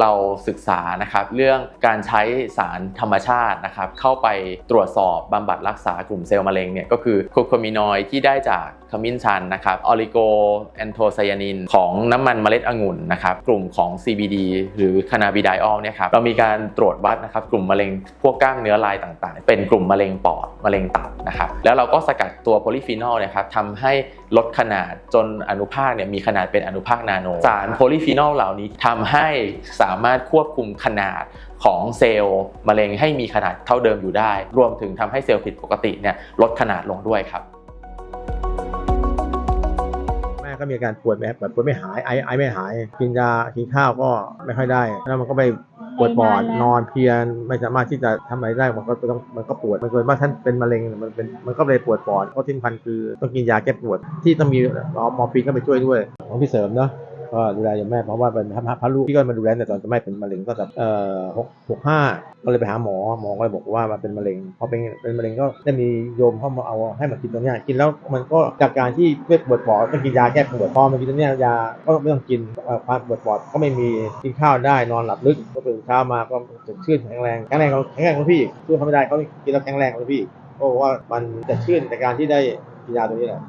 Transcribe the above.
เราศึกษานะครับเรื่องการใช้สารธรรมชาตินะครับเข้าไปตรวจสอบบำบัดรักษากลุ่มเซลล์มะเร็งเนี่ยก็คือโคโคมินอยที่ได้จากขมิ้นชันนะครับออลิโกแอนโทไซยานินของน้ำมันเมล็ดองุ่นนะครับกลุ่มของ CBD หรือคานาบิไดออลเนี่ยครับเรามีการตรวจวัดนะครับกลุ่มมะเร็งพวกกล้ามเนื้อลายต่างๆ เป็นกลุ่มมะเร็งปอดมะเร็งตับนะครับแล้วเราก็สกัดตัวโพลีฟีนอลนะครับทำให้ลดขนาดจนอนุภาคเนี่ยมีขนาดเป็นอนุภาคนาโน สารโพลีฟีนอลเหล่านี้ทำให้สามารถควบคุมขนาดของเซลล์มะเร็งให้มีขนาดเท่าเดิมอยู่ได้ รวมถึงทำให้เซลล์ผิดปกติเนี่ยลดขนาดลงด้วยครับ ก็มีอาการปวดแบบแบบปวดไม่หายไอไอไม่หาย กินยากินข้าวก็ไม่ค่อยได้ แล้วมันก็ไปปวดปอดนอนเพลียไม่สามารถที่จะทำอะไรได้มันก็ต้องมันก็ปวดมันเกิดว่าท่านเป็นมะเร็งมันเป็นมันก็เลยปวดปอดก็ทิ้งพันคือต้องกินยาแก้ปวดที่ต้องมีมอร์ฟีนก็ไปช่วยด้วยของพี่เสริมเนาะ ก็ดูแลอย่างแม่เพราะว่าเป็นพระพระลูกพี่ก็มาดูแลแต่ตอนจะไม่เป็นมะเร็งก็แบบเอ่อหกหกห้าก็เลยไปหาหมอหมอก็เลยบอกว่ามันเป็นมะเร็งพอเป็นเป็นมะเร็งก็ได้มีโยมเข้ามาเอาให้มากินตัวเนี้ยกินแล้วมันก็จากการที่เวทปวดปอดต้องกินยาแก้ปวดพอมากินตัวเนี้ยยาก็ไม่ต้องกินความปวดปอดก็ไม่มีกินข้าวได้นอนหลับลึกก็ตื่นเช้ามาก็สดชื่นแข็งแรงแข็งแรงเขาแข็งแรงของพี่ช่วยเขาไม่ได้เขากินแล้วแข็งแรงของพี่เพราะว่ามันจะชื่นในการที่ได้กินยาตัวนี้แหละ